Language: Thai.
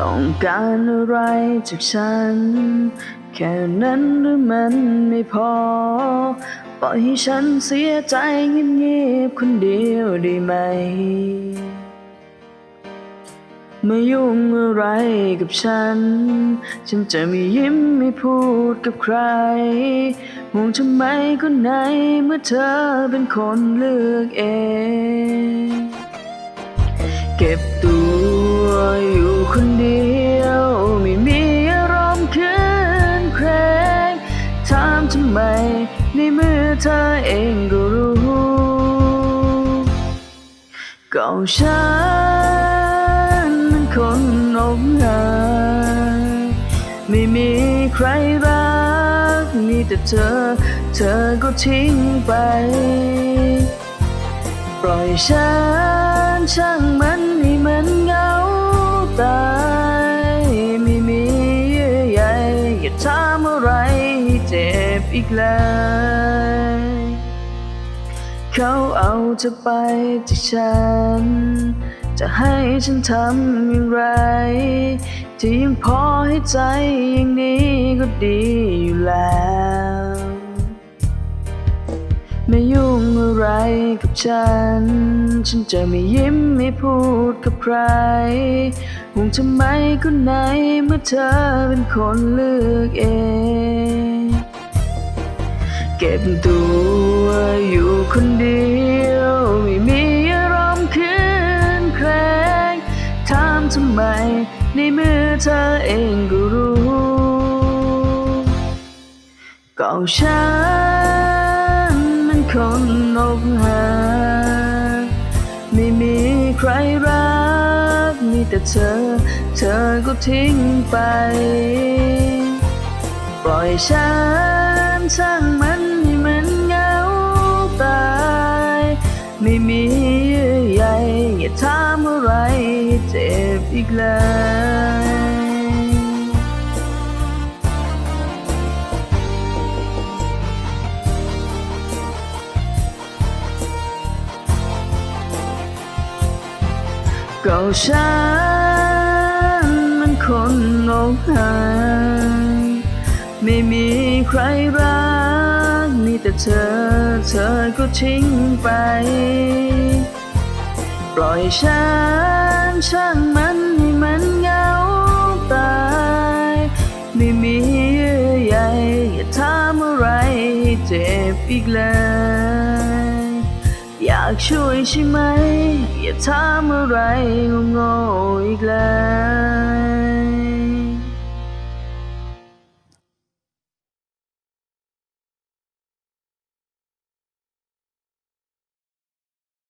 ต้องการอะไรจากฉัน แค่นั้นหรือมันไม่พอ ปล่อยให้ฉันเสียใจเงียบๆคนเดียวได้ไหมไม่ยุ่งอะไรกับฉัน ฉันจะไม่ยิ้มไม่พูดกับใครห่วงทำไมคนไหนเมื่อเธอเป็นคนเลือกเอง เก็บตัวอยู่คนเดียว ไม่มีอารมณ์คืนเครงถามทำไมในเมื่อเธอเองก็รู้ก็ฉันมันคนอกหักไม่มีใครรักมีแต่เธอ เธอก็ทิ้งไป ปล่อยฉันช่างมัน อีกเลยเขาเอาเธอไปจากฉัน จะให้ฉันทำอย่างไร ที่ยังพอให้ใจอย่างนี้ก็ดีอยู่แล้ว ไม่ยุ่งอะไรกับฉัน ฉันจะไม่ยิ้มไม่พูดกับใครห่วงทำไมคนไหนเมื่อเธอเป็นคนเลือกเอง เก็บตัวอยู่คนเดียว ไม่มีอารมณ์คืนแครงถามทำไม ในเมื่อเธอเองก็รู้ก็ฉันมันคนอกหักไม่มีใครรัก มีแต่เธอ เธอก็ทิ้งไป ปล่อยฉันช่างมันให้มัน ไม่มีเยื่อใยอย่าถามอะไรเจ็บอีกเลยก็ฉันมันคนอกหักไม่มีใครรัก เธอ เธอก็ทิ้งไป ปล่อยฉันช่างมันให้มันเหงาตาย ไม่มีเยื่อใยอย่าถามอะไรให้เจ็บอีกเลย อยากช่วยใช่ไหม อย่าถามอะไรงงๆอีกเลยก็ฉันมันคนอกหักไม่มีใครรักแต่เธอเธอก็ทิ้งไปปล่อยฉันช่างมันให้มันเหงาตายไม่มีเยื่อยาถามอะไรเจ็บอีกเลยอยากช่วยใช่ไหมอย่าถามอะไรงงๆอีกเลยอยากช่วยใช่ไหมอย่าถามอะไรงงๆอีกเลย